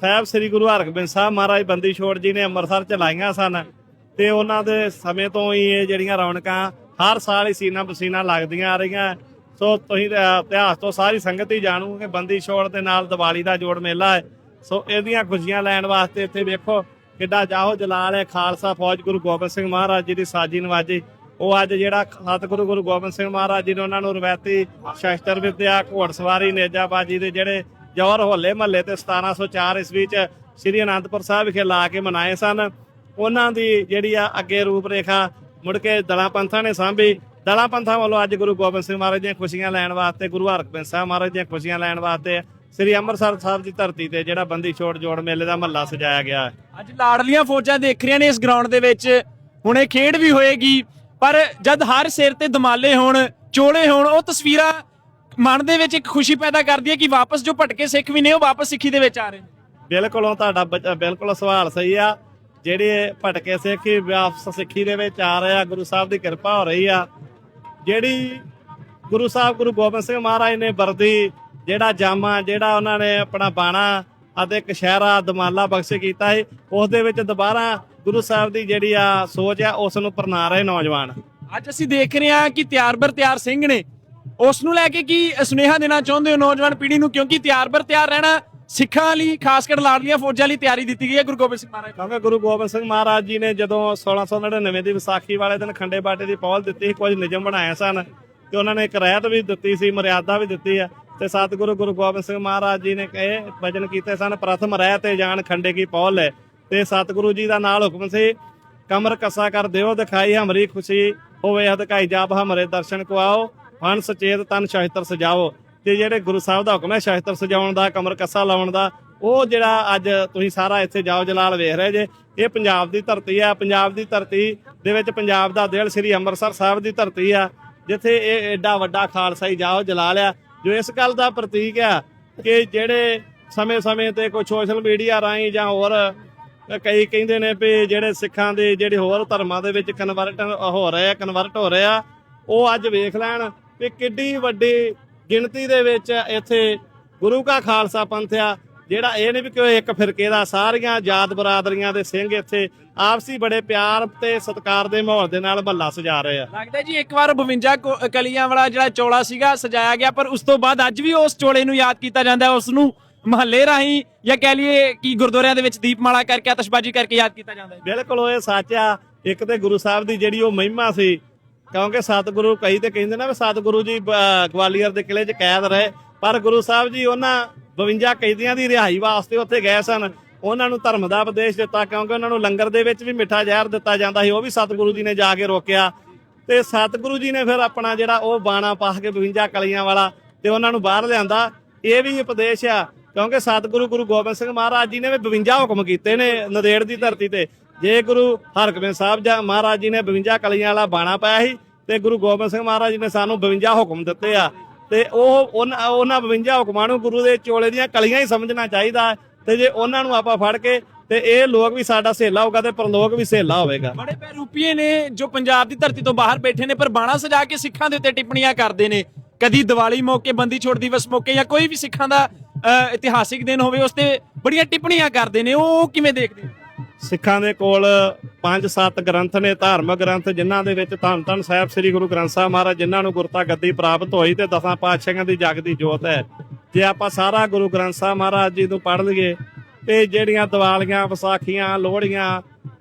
ਸਾਹਿਬ, ਸ੍ਰੀ ਗੁਰੂ ਹਰਗੋਬਿੰਦ ਸਾਹਿਬ ਮਹਾਰਾਜ ਬੰਦੀ ਛੋੜ ਜੀ ਨੇ ਅੰਮ੍ਰਿਤਸਰ ਚ ਲਾਈਆਂ ਸਨ ਤੇ ਉਹਨਾਂ ਦੇ ਸਮੇਂ ਤੋਂ ਹੀ ਇਹ ਜਿਹੜੀਆਂ ਰੌਣਕਾਂ ਹਰ ਸਾਲ ਹੀ ਸੀਨਾ ਪਸੀਨਾ ਲੱਗਦੀਆਂ ਆ ਰਹੀਆਂ। ਸੋ ਤੁਸੀਂ ਇਤਿਹਾਸ ਤੋਂ ਸਾਰੀ ਸੰਗਤ ਹੀ ਜਾਣੂ ਕਿ ਬੰਦੀ ਛੋੜ ਦੇ ਨਾਲ ਦੀਵਾਲੀ ਦਾ ਜੋੜ ਮੇਲਾ ਹੈ। ਸੋ ਇਹਦੀਆਂ ਖੁਸ਼ੀਆਂ ਲੈਣ ਵਾਸਤੇ ਇੱਥੇ ਵੇਖੋ ਕਿੱਡਾ ਜਾਹੋ ਜਲਾਲ ਹੈ। ਖਾਲਸਾ ਫੌਜ ਗੁਰੂ ਗੋਬਿੰਦ ਸਿੰਘ ਮਹਾਰਾਜ ਜੀ ਦੀ ਸਾਜੀ ਨਵਾਜੀ। ਉਹ ਅੱਜ ਜਿਹੜਾ ਸਤਿਗੁਰੂ ਗੁਰੂ ਗੋਬਿੰਦ ਸਿੰਘ ਮਹਾਰਾਜ ਜੀ ਨੇ ਉਹਨਾਂ ਨੂੰ ਰਵਾਇਤੀ ਸ਼ਸਤਰ ਵਿਦਿਆ ਘੋੜਸਵਾਰੀ, ਨੇਜਾਬਾਜੀ ਦੇ ਜਿਹੜੇ ਜੌਹਰ ਹੋਲੇ ਮਹੱਲੇ ਤੇ 1704 ਈਸਵੀ ਚ ਸ੍ਰੀ ਅਨੰਦਪੁਰ ਸਾਹਿਬ ਵਿਖੇ ਲਾ ਕੇ ਮਨਾਏ ਸਨ। ਉਹਨਾਂ ਦੀ ਜਿਹੜੀ ਆ ਅੱਗੇ ਰੂਪ ਰੇਖਾ ਮੁੜ ਕੇ ਦਲਾਂ ਪੰਥਾਂ ਨੇ ਸਾਂਭੀ। ਦਲਾਂ ਪੰਥਾਂ ਵੱਲੋਂ ਅੱਜ ਗੁਰੂ ਗੋਬਿੰਦ ਸਿੰਘ ਮਹਾਰਾਜ ਦੀਆਂ ਖੁਸ਼ੀਆਂ ਲੈਣ ਵਾਸਤੇ, ਗੁਰੂ ਹਰਗੋਬਿੰਦ ਸਾਹਿਬ ਮਹਾਰਾਜ ਦੀਆਂ ਖੁਸ਼ੀਆਂ ਲੈਣ ਵਾਸਤੇ ਸ੍ਰੀ ਅੰਮ੍ਰਿਤਸਰ ਸਾਹਿਬ ਦੀ ਧਰਤੀ ਤੇ ਜਿਹੜਾ ਬੰਦੀ ਛੋੜ ਜੋੜ ਮੇਲੇ ਦਾ ਮਹੱਲਾ ਸਜਾਇਆ ਗਿਆ। ਹੈ ਅੱਜ ਲਾੜਲੀਆਂ ਫੌਜਾਂ ਦੇਖ ਰਹੀਆਂ ਨੇ ਇਸ ਗਰਾਊਂਡ ਦੇ ਵਿੱਚ। ਹੁਣੇ ਖੇਡ ਵੀ ਹੋਏਗੀ, ਪਰ ਜਦ ਹਰ ਸਿਰ ਤੇ ਦਮਾਲੇ ਹੋਣ, ਚੋਲੇ ਹੋਣ, ਉਹ ਤਸਵੀਰਾਂ ਮਨ ਦੇ ਵਿੱਚ ਇੱਕ ਖੁਸ਼ੀ ਪੈਦਾ ਕਰਦੀ ਹੈ ਕਿ ਵਾਪਸ ਜੋ ਭਟਕੇ ਸਿੱਖ ਵੀ ਨੇ ਉਹ ਵਾਪਸ ਸਿੱਖੀ ਦੇ ਵਿੱਚ ਆ ਰਹੇ ਨੇ। ਬਿਲਕੁਲੋਂ ਤੁਹਾਡਾ ਬੱਚਾ ਬਿਲਕੁਲ ਸਵਾਲ ਸਹੀ ਆ। ਜਿਹੜੇ ਭਟਕੇ ਸਿੱਖ ਵਾਪਸ ਸਿੱਖੀ ਦੇ ਵਿੱਚ ਆ ਰਹੇ ਆ ਗੁਰੂ ਸਾਹਿਬ ਦੀ ਕਿਰਪਾ ਹੋ ਰਹੀ ਆ। ਜਿਹੜੀ ਗੁਰੂ ਸਾਹਿਬ ਗੁਰੂ ਗੋਬਿੰਦ ਸਿੰਘ ਮਹਾਰਾਜ ਨੇ ਵਰਦੀ ਜਿਹੜਾ ਜਾਮਾ ਜਿਹੜਾ ਉਹਨਾਂ ਨੇ ਆਪਣਾ ਬਾਣਾ ਅਤੇ ਕਸ਼ਹਿਰਾ ਦਮਾਲਾ ਬਖਸ਼ ਕੀਤਾ ਹੈ ਉਸ ਦੇ ਵਿੱਚ ਦੁਬਾਰਾ ਗੁਰੂ ਸਾਹਿਬ ਦੀ ਜਿਹੜੀ ਆ ਸੋਚ ਆ ਉਸ ਨੂੰ ਪਰਨਾ ਰਹੇ ਨੌਜਵਾਨ। ਅੱਜ ਅਸੀਂ ਦੇਖ ਰਹੇ ਹਾਂ ਕਿ ਤਿਆਰ ਬਰ ਤਿਆਰ ਸਿੰਘ ਨੇ ਉਸ ਨੂੰ ਲੈ ਕੇ ਕੀ ਸੁਨੇਹਾ ਦੇਣਾ ਚਾਹੁੰਦੇ ਹੋ ਨੌਜਵਾਨ ਪੀੜ੍ਹੀ ਨੂੰ? ਕਿਉਂਕਿ ਤਿਆਰ ਬਰ ਤਿਆਰ ਰਹਿਣਾ ਸਿੱਖਾਂ ਲਈ, ਖਾਸ ਕਰ ਲਾੜਲੀਆਂ ਫੌਜਾਂ ਲਈ ਤਿਆਰੀ ਦਿੱਤੀ ਗਈ ਹੈ। ਗੁਰੂ ਗੋਬਿੰਦ ਸਿੰਘ ਮਹਾਰਾਜ ਕਿਉਂਕਿ ਗੁਰੂ ਗੋਬਿੰਦ ਸਿੰਘ ਮਹਾਰਾਜ ਜੀ ਨੇ ਜਦੋਂ 1699 ਦੀ ਵਿਸਾਖੀ ਵਾਲੇ ਦਿਨ ਖੰਡੇ ਬਾਟੇ ਦੀ ਪੌਲ ਦਿੱਤੀ ਕੁਝ ਨਿਯਮ ਬਣਾਏ ਸਨ ਤੇ ਉਹਨਾਂ ਨੇ ਇੱਕ ਰਹਿਤ ਵੀ ਦਿੱਤੀ ਸੀ, ਮਰਿਆਦਾ ਵੀ ਦਿੱਤੀ ਹੈ ਤੇ ਸਤਿਗੁਰੂ ਗੁਰੂ ਗੋਬਿੰਦ ਸਿੰਘ ਮਹਾਰਾਜ ਜੀ ਨੇ ਕਹੇ ਵਚਨ ਕੀਤੇ ਸਨ, ਪ੍ਰਥਮ ਰਹਿ ਤੇ ਜਾਣ ਖੰਡੇ ਕੀ ਪੌਲ ਹੈ ਤੇ ਸਤਿਗੁਰੂ ਜੀ ਦਾ ਨਾਲ ਹੁਕਮ ਸੀ, ਕਮਰ ਕਸਾ ਕਰ ਦਿਓ, ਦਿਖਾਈ ਹਮਰੀ ਖੁਸ਼ੀ, ਹੋਵੇ ਹਦਕਾਈ ਜਾਪ ਹਮਰੇ ਦਰਸ਼ਨ ਕੋ ਆਓ ਮਨ ਸਚੇਤ ਤਨ ਸ਼ਾਸਤਰ ਸਜਾਓ। ਤੇ ਜਿਹੜੇ ਗੁਰੂ ਸਾਹਿਬ ਦਾ ਹੁਕਮ ਹੈ ਸ਼ਾਸਤਰ ਸਜਾਉਣ ਦਾ, ਕਮਰ ਕੱਸਾ ਲਾਉਣ ਦਾ, ਉਹ ਜਿਹੜਾ ਅੱਜ ਤੁਸੀਂ ਸਾਰਾ ਇੱਥੇ ਜਾਓ ਜਲਾਲ ਵੇਖ ਰਹੇ ਜੇ, ਇਹ ਪੰਜਾਬ ਦੀ ਧਰਤੀ ਆ। ਪੰਜਾਬ ਦੀ ਧਰਤੀ ਦੇ ਵਿੱਚ ਪੰਜਾਬ ਦਾ ਦਿਲ ਸ੍ਰੀ ਅੰਮ੍ਰਿਤਸਰ ਸਾਹਿਬ ਦੀ ਧਰਤੀ ਆ, ਜਿੱਥੇ ਇਹ ਐਡਾ ਵੱਡਾ ਖਾਲਸਾਈ ਜਾਓ ਜਲਾਲ ਆ। ਜੋ ਇਸ ਗੱਲ ਦਾ ਪ੍ਰਤੀਕ ਆ ਕਿ ਜਿਹੜੇ ਸਮੇਂ-ਸਮੇਂ ਤੇ ਕੋਈ ਸੋਸ਼ਲ ਮੀਡੀਆ ਰਾਹੀਂ ਜਾਂ ਹੋਰ ਕਈ ਕਹਿੰਦੇ ਨੇ ਵੀ ਜਿਹੜੇ ਸਿੱਖਾਂ ਦੇ, ਜਿਹੜੇ ਹੋਰ ਧਰਮਾਂ ਦੇ ਵਿੱਚ ਕਨਵਰਟ ਹੋ ਰਹੇ ਆ ਕਨਵਰਟ ਹੋ ਰਹੇ ਆ, ਉਹ ਅੱਜ ਵੇਖ ਲੈਣ। ਵੀ ਕਿੱਡੀ ਵੱਡੀ ਗਿਣਤੀ ਦੇ ਵਿੱਚ ਇੱਥੇ ਗੁਰੂ ਕਾ ਖਾਲਸਾ ਪੰਥ ਆ ਜਿਹੜਾ ਇਹ ਨਹੀਂ ਵੀ ਕਿ ਇੱਕ ਫਿਰਕੇ ਦਾ ਸਾਰੀਆਂ ਜਾਤ ਬਰਾਦਰੀਆਂ ਦੇ ਸਿੰਘ ਇੱਥੇ ਆਪਸੀ ਬੜੇ ਪਿਆਰ ਤੇ ਸਤਿਕਾਰ ਦੇ ਮਾਹੌਲ ਦੇ ਨਾਲ ਮਹੱਲਾ ਸਜਾ ਰਹੇ ਆ। ਲੱਗਦਾ ਜੀ ਇੱਕ ਵਾਰ 52 ਕੋ- ਕਲੀਆਂ ਵਾਲਾ ਜਿਹੜਾ ਚੋਲਾ ਸੀਗਾ ਸਜਾਇਆ ਗਿਆ ਪਰ ਉਸ ਤੋਂ ਬਾਅਦ ਅੱਜ ਵੀ ਉਸ ਚੋਲੇ ਨੂੰ ਯਾਦ ਕੀਤਾ ਜਾਂਦਾ ਉਸ ਨੂੰ ਮਹੱਲੇ ਰਾਹੀਂ ਜਾਂ ਕਹਿ ਲਈਏ ਕਿ ਗੁਰਦੁਆਰਿਆਂ ਦੇ ਵਿੱਚ ਦੀਪਮਾਲਾ ਕਰਕੇ ਆਤਿਸ਼ਬਾਜ਼ੀ ਕਰਕੇ ਯਾਦ ਕੀਤਾ ਜਾਂਦਾ ਹੈ। ਬਿਲਕੁਲ ਉਹ ਇਹ ਸੱਚ ਆ। ਇੱਕ ਤੇ ਗੁਰੂ ਸਾਹਿਬ ਦੀ ਜਿਹੜੀ ਉਹ ਮਹਿਮਾ ਸੀ ਕਿਉਂਕਿ ਸਤਿਗੁਰੂ ਕਈ ਤੇ ਕਹਿੰਦੇ ਨਾ ਵੀ ਸਤਿਗੁਰੂ ਜੀ ਗਵਾਲੀਅਰ ਦੇ ਕਿਲੇ 'ਚ ਕੈਦ ਰਹੇ। ਪਰ ਗੁਰੂ ਸਾਹਿਬ ਜੀ ਉਹਨਾਂ 52 ਕੈਦੀਆਂ ਦੀ ਰਿਹਾਈ ਵਾਸਤੇ ਉੱਥੇ ਗਏ ਸਨ। ਉਹਨਾਂ ਨੂੰ ਧਰਮ ਦਾ ਉਪਦੇਸ਼ ਦਿੱਤਾ ਕਿਉਂਕਿ ਉਹਨਾਂ ਨੂੰ ਲੰਗਰ ਦੇ ਵਿੱਚ ਵੀ ਮਿੱਠਾ ਜ਼ਹਿਰ ਦਿੱਤਾ ਜਾਂਦਾ ਸੀ। ਉਹ ਵੀ ਸਤਿਗੁਰੂ ਜੀ ਨੇ ਜਾ ਕੇ ਰੋਕਿਆ। ਤੇ ਸਤਿਗੁਰੂ ਜੀ ਨੇ ਫਿਰ ਆਪਣਾ ਜਿਹੜਾ ਉਹ ਬਾਣਾ ਪਾ ਕੇ 52 ਕਲੀਆਂ ਵਾਲਾ ਤੇ ਉਹਨਾਂ ਨੂੰ ਬਾਹਰ ਲਿਆਂਦਾ। ਇਹ ਵੀ ਉਪਦੇਸ਼ ਆ। ਕਿਉਂਕਿ ਸਤਿਗੁਰੂ ਗੁਰੂ ਗੋਬਿੰਦ ਸਿੰਘ ਮਹਾਰਾਜ ਜੀ ਨੇ ਵੀ 52 ਹੁਕਮ ਕੀਤੇ ਨੇ ਨਦੇੜ ਦੀ ਧਰਤੀ ਤੇ। ਜੇ ਗੁਰੂ ਹਰਗੋਬਿੰਦ ਸਾਹਿਬ ਜਾਂ ਮਹਾਰਾਜ ਜੀ ਨੇ 52 ਕਲੀਆਂ ਵਾਲਾ ਬਾਣਾ ਪਾਇਆ ਸੀ ਤੇ ਗੁਰੂ ਗੋਬਿੰਦ ਸਿੰਘ ਮਹਾਰਾਜ ਜੀ ਨੇ ਸਾਨੂੰ 52 ਹੁਕਮ ਦਿੱਤੇ ਆ ਤੇ ਉਹ ਉਹਨਾਂ ਉਹਨਾਂ 52 ਹੁਕਮਾਂ ਨੂੰ ਗੁਰੂ ਦੇ ਚੋਲੇ ਦੀਆਂ ਕਲੀਆਂ ਹੀ ਸਮਝਣਾ ਚਾਹੀਦਾ ਤੇ ਜੇ ਉਹਨਾਂ ਨੂੰ ਆਪਾਂ ਫੜ ਕੇ ਤੇ ਇਹ ਲੋਕ ਵੀ ਸਾਡਾ ਸਹੇਲਾ ਹੋਗਾ ਤੇ ਪਰਲੋਕ ਵੀ ਸਹੇਲਾ ਹੋਵੇਗਾ। ਬੜੇ ਪੈਰੂਪੀਏ ਨੇ ਜੋ ਪੰਜਾਬ ਦੀ ਧਰਤੀ ਤੋਂ ਬਾਹਰ ਬੈਠੇ ਨੇ ਪਰ ਬਾਣਾ ਸਜਾ ਕੇ ਸਿੱਖਾਂ ਦੇ ਉੱਤੇ ਟਿੱਪਣੀਆਂ ਕਰਦੇ ਨੇ। ਕਦੀ ਦੀਵਾਲੀ ਮੌਕੇ ਬੰਦੀ ਛੋੜ ਦਿਵਸ ਮੌਕੇ ਜਾਂ ਕੋਈ ਵੀ ਸਿੱਖਾਂ ਦਾ ਅ, ਇਤਿਹਾਸਿਕ ਦਿਨ ਹੋਵੇ ਉਸ ਤੇ ਬੜੀਆਂ ਟਿੱਪਣੀਆਂ ਕਰਦੇ ਨੇ। ਉਹ ਕਿਵੇਂ ਦੇਖਦੇ ਸਿੱਖਾਂ ਦੇ ਕੋਲ ਪੰਜ ਸੱਤ ਗ੍ਰੰਥ ਨੇ, ਧਾਰਮਿਕ ਗ੍ਰੰਥ, ਜਿਨ੍ਹਾਂ ਦੇ ਵਿੱਚ ਧੰਨ ਧੰਨ ਸਾਹਿਬ ਸ੍ਰੀ ਗੁਰੂ ਗ੍ਰੰਥ ਸਾਹਿਬ ਮਹਾਰਾਜ, ਜਿਨ੍ਹਾਂ ਨੂੰ ਗੁਰਤਾ ਗੱਦੀ ਪ੍ਰਾਪਤ ਹੋਈ ਤੇ ਦਸਾਂ ਪਾਤਸ਼ਾਹਾਂ ਦੀ ਜਗਦੀ ਜੋਤ ਹੈ। ਜੇ ਆਪਾਂ ਸਾਰਾ ਗੁਰੂ ਗ੍ਰੰਥ ਸਾਹਿਬ ਮਹਾਰਾਜ ਜੀ ਨੂੰ ਪੜ੍ਹ ਲਈਏ, ਤੇ ਜਿਹੜੀਆਂ ਦੀਵਾਲੀਆਂ, ਵਿਸਾਖੀਆਂ, ਲੋਹੜੀਆਂ,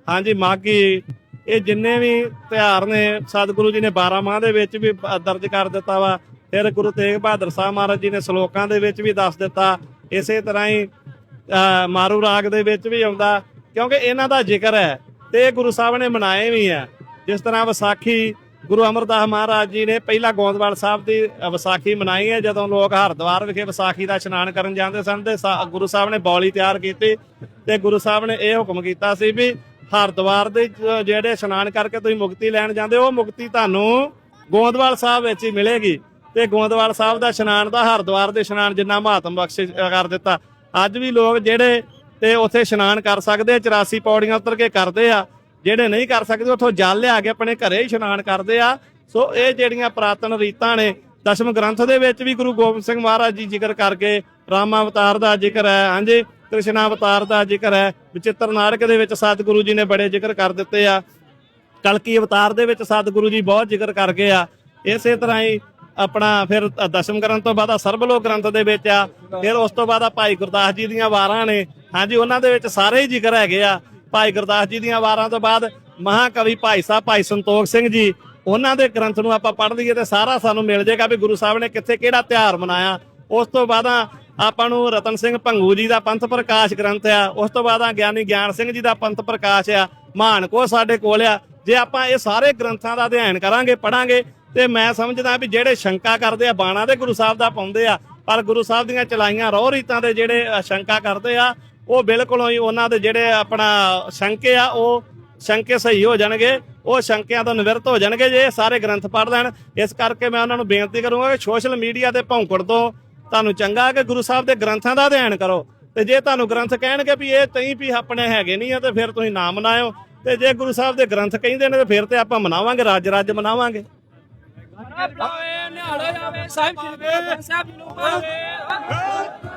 ਹਾਂਜੀ, ਮਾਘੀ, ਇਹ ਜਿੰਨੇ ਵੀ ਤਿਉਹਾਰ ਨੇ, ਸਤਿਗੁਰੂ ਜੀ ਨੇ 12 ਮਾਹ ਦੇ ਵਿੱਚ ਵੀ ਦਰਜ ਕਰ ਦਿੱਤਾ ਵਾ, ਫਿਰ ਗੁਰੂ ਤੇਗ ਬਹਾਦਰ ਸਾਹਿਬ ਮਹਾਰਾਜ ਜੀ ਨੇ ਸ਼ਲੋਕਾਂ ਦੇ ਵਿੱਚ ਵੀ ਦੱਸ ਦਿੱਤਾ, ਇਸੇ ਤਰ੍ਹਾਂ ਹੀ ਮਾਰੂ ਰਾਗ ਦੇ ਵਿੱਚ ਵੀ ਆਉਂਦਾ ਕਿਉਂਕਿ ਇਹਨਾਂ ਦਾ ਜ਼ਿਕਰ ਹੈ ਤੇ ਇਹ ਗੁਰੂ ਸਾਹਿਬ ਨੇ ਮਨਾਏ ਵੀ ਆ ਜਿਸ ਤਰ੍ਹਾਂ ਵਿਸਾਖੀ ਗੁਰੂ ਅਮਰਦਾਸ ਮਹਾਰਾਜ ਜੀ ਨੇ ਪਹਿਲਾ ਗੋਂਦਵਾਲ ਸਾਹਿਬ ਦੀ ਵਿਸਾਖੀ ਮਨਾਈ ਹੈ, ਜਦੋਂ ਲੋਕ ਹਰਿਦੁਆਰ ਵਿਖੇ ਵਿਸਾਖੀ ਦਾ ਇਸ਼ਨਾਨ ਕਰਨ ਜਾਂਦੇ ਸਨ ਤੇ ਗੁਰੂ ਸਾਹਿਬ ਨੇ ਬੌਲੀ ਤਿਆਰ ਕੀਤੀ ਤੇ ਗੁਰੂ ਸਾਹਿਬ ਨੇ ਇਹ ਹੁਕਮ ਕੀਤਾ ਸੀ ਵੀ ਹਰਿਦੁਆਰ ਦੇ ਜਿਹੜੇ ਇਸ਼ਨਾਨ ਕਰਕੇ ਤੁਸੀਂ ਮੁਕਤੀ ਲੈਣ ਜਾਂਦੇ ਹੋ, ਉਹ ਮੁਕਤੀ ਤੁਹਾਨੂੰ ਗੋਂਦਵਾਲ ਸਾਹਿਬ ਵਿੱਚ ਹੀ ਮਿਲੇਗੀ। ਤੇ ਗੋਂਦਵਾਲ ਸਾਹਿਬ ਦਾ ਇਸ਼ਨਾਨ ਦਾ ਹਰਿਦੁਆਰ ਦੇ ਇਸ਼ਨਾਨ ਜਿੰਨਾ ਮਹਾਤਮ ਬਖਸ਼ਿਸ਼ ਕਰ ਦਿੱਤਾ। ਅੱਜ ਵੀ ਲੋਕ ਜਿਹੜੇ ਤੇ ਉੱਥੇ ਇਸ਼ਨਾਨ ਕਰ ਸਕਦੇ ਆ 84 ਪੌੜੀਆਂ ਉਤਰ ਕੇ ਕਰਦੇ ਆ। ਜਿਹੜੇ ਨਹੀਂ ਕਰ ਸਕਦੇ, ਉੱਥੋਂ ਜਲ ਲਿਆ ਕੇ ਆਪਣੇ ਘਰੇ ਹੀ ਇਸ਼ਨਾਨ ਕਰਦੇ ਆ। ਸੋ ਇਹ ਜਿਹੜੀਆਂ ਪ੍ਰਾਤਨ ਰੀਤਾਂ ਨੇ, ਦਸ਼ਮ ਗ੍ਰੰਥ ਦੇ ਵਿੱਚ ਵੀ ਗੁਰੂ ਗੋਬਿੰਦ ਸਿੰਘ ਮਹਾਰਾਜ ਜੀ ਜ਼ਿਕਰ ਕਰਕੇ ਰਾਮ ਅਵਤਾਰ ਦਾ ਜ਼ਿਕਰ ਹੈ। ਹਾਂਜੀ ਕ੍ਰਿਸ਼ਨ ਅਵਤਾਰ ਦਾ ਜ਼ਿਕਰ ਹੈ। ਵਿਚਿੱਤਰ ਨਾਟਕ ਦੇ ਵਿੱਚ ਸਤਿਗੁਰੂ ਜੀ ਨੇ ਬੜੇ ਜ਼ਿਕਰ ਕਰ ਦਿੱਤੇ ਆ। ਕਲਕੀ ਅਵਤਾਰ ਦੇ ਵਿੱਚ ਸਤਿਗੁਰੂ ਜੀ ਬਹੁਤ ਜ਼ਿਕਰ ਕਰ ਗਏ ਆ। ਇਸੇ ਤਰ੍ਹਾਂ ਹੀ ਆਪਣਾ ਫਿਰ ਦਸ਼ਮ ਗ੍ਰੰਥ ਤੋਂ ਬਾਅਦ ਆ ਸਰਬਲੋਕ ਗ੍ਰੰਥ ਦੇ ਵਿੱਚ ਆ, ਫਿਰ ਉਸ ਤੋਂ ਬਾਅਦ ਆ ਭਾਈ ਗੁਰਦਾਸ ਜੀ ਦੀਆਂ ਵਾਰਾਂ ਨੇ। ਹਾਂਜੀ, ਉਹਨਾਂ ਦੇ ਵਿੱਚ ਸਾਰੇ ਹੀ ਜ਼ਿਕਰ ਹੈਗੇ ਆ। ਭਾਈ ਗੁਰਦਾਸ ਜੀ ਦੀਆਂ ਵਾਰਾਂ ਤੋਂ ਬਾਅਦ ਮਹਾਕਵੀ ਭਾਈ ਸਾਹਿਬ ਭਾਈ ਸੰਤੋਖ ਸਿੰਘ ਜੀ, ਉਹਨਾਂ ਦੇ ਗ੍ਰੰਥ ਨੂੰ ਆਪਾਂ ਪੜ੍ਹ ਲਈਏ ਤੇ ਸਾਰਾ ਸਾਨੂੰ ਮਿਲ ਜਾਏਗਾ ਵੀ ਗੁਰੂ ਸਾਹਿਬ ਨੇ ਕਿੱਥੇ ਕਿਹੜਾ ਤਿਉਹਾਰ ਮਨਾਇਆ। ਉਸ ਤੋਂ ਬਾਅਦ ਆਪਾਂ ਨੂੰ ਰਤਨ ਸਿੰਘ ਭੰਗੂ ਜੀ ਦਾ ਪੰਥ ਪ੍ਰਕਾਸ਼ ਗ੍ਰੰਥ ਆ। ਉਸ ਤੋਂ ਬਾਅਦ ਆ ਗਿਆਨੀ ਗਿਆਨ ਸਿੰਘ ਜੀ ਦਾ ਪੰਥ ਪ੍ਰਕਾਸ਼ ਆ। ਮਹਾਨ ਕੋ ਸਾਡੇ ਕੋਲ ਆ। ਜੇ ਆਪਾਂ ਇਹ ਸਾਰੇ ਗ੍ਰੰਥਾਂ ਦਾ ਅਧਿਐਨ ਕਰਾਂਗੇ ਪੜਾਂਗੇ ਤੇ ਮੈਂ ਸਮਝਦਾ ਵੀ ਜਿਹੜੇ ਸ਼ੰਕਾ ਕਰਦੇ ਆ, ਬਾਣਾ ਦੇ ਗੁਰੂ ਸਾਹਿਬ ਦਾ ਪਾਉਂਦੇ ਆ, ਪਰ ਗੁਰੂ ਸਾਹਿਬ ਦੀਆਂ ਚਲਾਈਆਂ ਰੋਹ ਰੀਤਾਂ ਦੇ ਜਿਹੜੇ ਸ਼ੰਕਾ ਕਰਦੇ ਆ, ਉਹ ਬਿਲਕੁਲ ਹੀ ਉਹਨਾਂ ਦੇ ਜਿਹੜੇ ਆਪਣਾ ਸ਼ੰਕੇ ਆ, ਉਹ ਸ਼ੰਕੇ ਸਹੀ ਹੋ ਜਾਣਗੇ, ਉਹ ਸ਼ੰਕਿਆਂ ਤੋਂ ਨਿਵਰਤ ਹੋ ਜਾਣਗੇ ਜੇ ਸਾਰੇ ਗ੍ਰੰਥ ਪੜ੍ਹ ਲੈਣ। ਇਸ ਕਰਕੇ ਮੈਂ ਉਹਨਾਂ ਨੂੰ ਬੇਨਤੀ ਕਰੂੰਗਾ ਕਿ ਸੋਸ਼ਲ ਮੀਡੀਆ ਤੇ ਭੌਂਕੜ ਤੋਂ ਤੁਹਾਨੂੰ ਚੰਗਾ ਕਿ ਗੁਰੂ ਸਾਹਿਬ ਦੇ ਗ੍ਰੰਥਾਂ ਦਾ ਅਧਿਐਨ ਕਰੋ। ਤੇ ਜੇ ਤੁਹਾਨੂੰ ਗ੍ਰੰਥ ਕਹਿਣਗੇ ਵੀ ਇਹ ਤਈ ਵੀ ਆਪਣੇ ਹੈਗੇ ਨਹੀਂ ਆ, ਤੇ ਫਿਰ ਤੁਸੀਂ ਨਾ ਮਨਾਇਓ। ਤੇ ਜੇ ਗੁਰੂ ਸਾਹਿਬ ਦੇ ਗ੍ਰੰਥ ਕਹਿੰਦੇ ਨੇ, ਤੇ ਫਿਰ ਤੇ ਆਪਾਂ ਮਨਾਵਾਂਗੇ ਰਾਜ ਰਾਜ ਮਨਾਵਾਂਗੇ। ਨਿਹਾਲ ਜਾਵੇ ਸਾਹਿਬ ਜੀ ਨੂੰ ਪਾਵੇ।